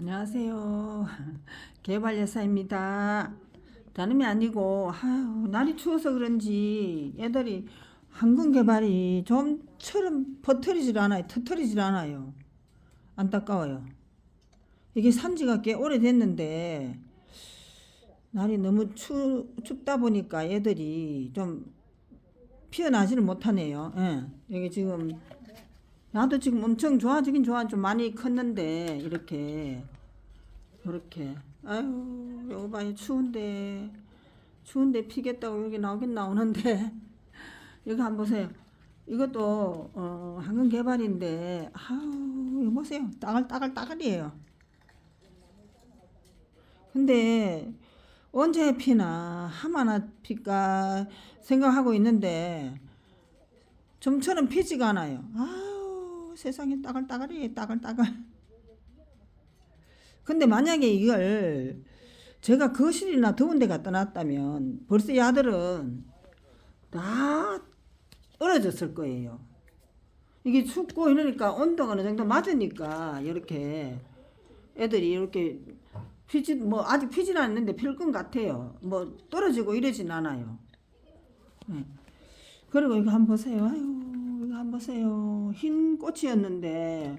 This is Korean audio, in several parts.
안녕하세요. 개발여사입니다. 다름이 아니고 아유, 날이 추워서 그런지 애들이 항공 개발이 좀처럼 버터리질 않아요. 터트리질 않아요. 안타까워요. 이게 산지가 꽤 오래됐는데 날이 너무 추, 춥다 보니까 애들이 좀 피어나지를 못하네요. 예. 여기 지금 나도 지금 엄청 좋아지긴 좋아 좀 많이 컸는데 이렇게 이렇게. 아유 요거 봐요 추운데. 추운데 피겠다고 여기 나오긴 나오는데. 여기 한번 보세요. 이것도 어 한국 개발인데 아우 이거 보세요. 따글 따글 따글이에요. 근데 언제 피나 하마나 필까 생각하고 있는데 좀처럼 피지가 않아요. 아우 세상에 따글따글해 따글따글. 근데 만약에 이걸 제가 거실이나 더운 데 갖다 놨다면 벌써 이 아들은 다 얼어졌을 거예요. 이게 춥고 이러니까 온도가 어느 정도 맞으니까 이렇게 애들이 이렇게 피지 뭐 아직 피진 않는데 필 것 같아요. 뭐 떨어지고 이러진 않아요. 네. 그리고 이거 한번 보세요. 아유, 이거 한번 보세요. 흰 꽃이었는데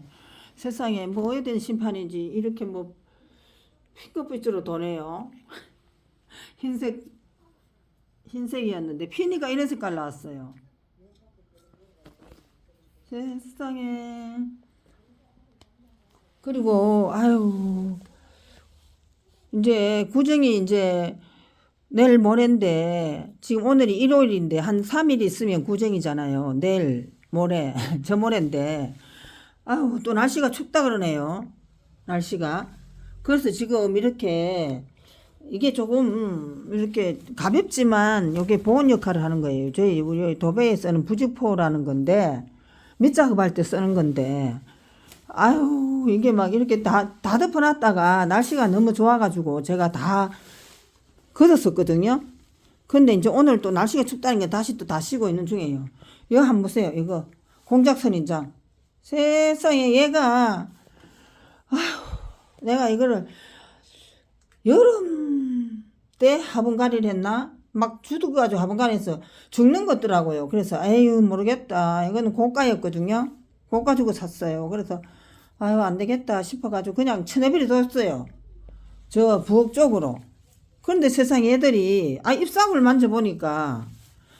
세상에 뭐에 대한 심판인지 이렇게 뭐 핑크빛으로 도네요. 흰색 흰색이었는데 피니가 이런 색깔 나왔어요. 세상에. 그리고 아유 이제 구정이 이제 내일 모레인데 지금 오늘이 일요일인데 한 3일 있으면 구정이잖아요. 내일 모레 저 모레인데 아우 또 날씨가 춥다 그러네요. 날씨가 그래서 지금 이렇게 이게 조금 이렇게 가볍지만 이게 보온 역할을 하는 거예요. 저희 우리 도배에 쓰는 부직포라는 건데 밑작업할 때 쓰는 건데 아유 이게 막 이렇게 다, 다 덮어놨다가 날씨가 너무 좋아가지고 제가 다 걷었었거든요. 근데 이제 오늘 또 날씨가 춥다는 게 다시 또 다 쉬고 있는 중이에요. 이거 한번 보세요. 이거 공작 선 인장. 세상에 얘가 아휴 내가 이거를 여름 때 화분갈이를 했나? 막 주도가지고 화분갈이해서 죽는 것더라고요. 그래서 에휴 모르겠다. 이거는 고가였거든요. 고가 주고 샀어요. 그래서 아유 안 되겠다 싶어가지고 그냥 쳐내버려 뒀어요. 저 부엌 쪽으로. 그런데 세상에 애들이 아 잎사귀를 만져보니까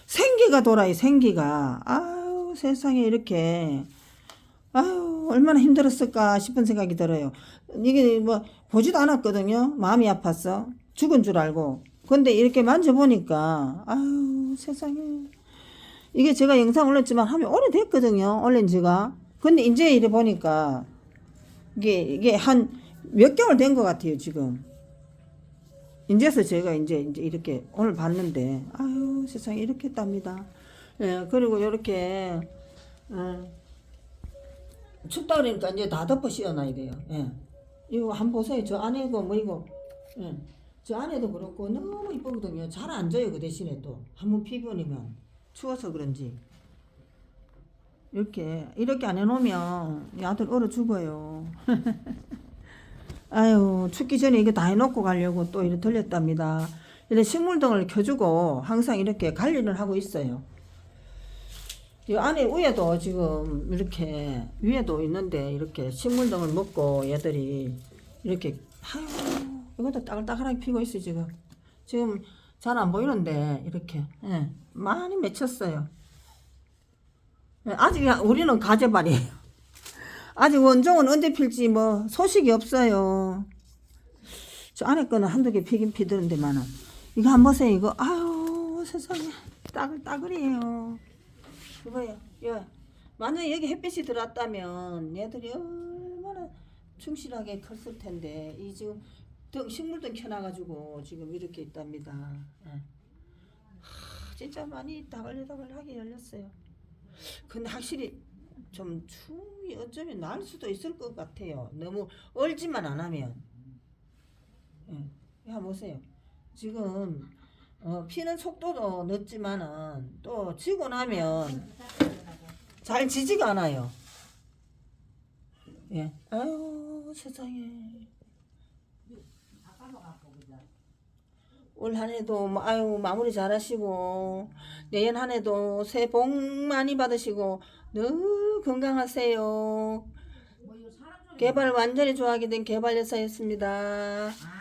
생기가 돌아요 생기가 아유 세상에 이렇게 아유 얼마나 힘들었을까 싶은 생각이 들어요. 이게 뭐 보지도 않았거든요. 마음이 아팠어. 죽은 줄 알고. 근데 이렇게 만져보니까 아유 세상에. 이게 제가 영상 올렸지만 하면 오래됐거든요 올린 지가. 근데 이제 이래 보니까 이게 이게 한 몇 개월 된 것 같아요 지금. 인제서 제가 이제 이제 이렇게 오늘 봤는데 아유 세상에 이렇게 했답니다. 예 그리고 이렇게 어, 춥다 그러니까 이제 다 덮어 씌워놔야 돼요. 예 이거 한번 보세요. 저 안에 이거 뭐 이거 예 저 안에도 그렇고 너무 이쁘거든요. 잘 안 져요 그 대신에 또 한번 피부이면 추워서 그런지 이렇게 이렇게 안 해놓으면 이 아들 얼어 죽어요. 아유 춥기 전에 이거 다 해놓고 가려고 또 이렇게 들렸답니다. 이렇게 식물등을 켜주고 항상 이렇게 관리를 하고 있어요. 이 안에 위에도 지금 이렇게 위에도 있는데 이렇게 식물 등을 먹고 얘들이 이렇게 아유 이것도 따글따글하게 피고 있어 지금 지금 잘 안 보이는데 이렇게 예, 많이 맺혔어요. 예, 아직 우리는 가재발이에요. 아직 원종은 언제 필지 뭐 소식이 없어요. 저 안에 거는 한두 개 피긴 피드는데만은 이거 한번 보세요 이거 아유 세상에 따글따글이에요. 이거요. 예. 만약 여기 햇빛이 들어왔다면 얘들이 얼마나 충실하게 컸을 텐데 이 지금 등 식물등 켜놔가지고 지금 이렇게 있답니다. 예. 하, 진짜 많이 따글따글하게 열렸어요. 근데 확실히 좀 춤이 어쩌면 날 수도 있을 것 같아요. 너무 얼지만 안 하면. 예, 한번 보세요. 지금 어, 피는 속도도 늦지만은 또 지고 나면 잘 지지가 않아요. 예. 아유 세상에. 올 한 해도 뭐, 아유 마무리 잘하시고 내년 한 해도 새해 복 많이 받으시고 늘 건강하세요. 개발 완전히 좋아하게 된 개발 여사였습니다. 아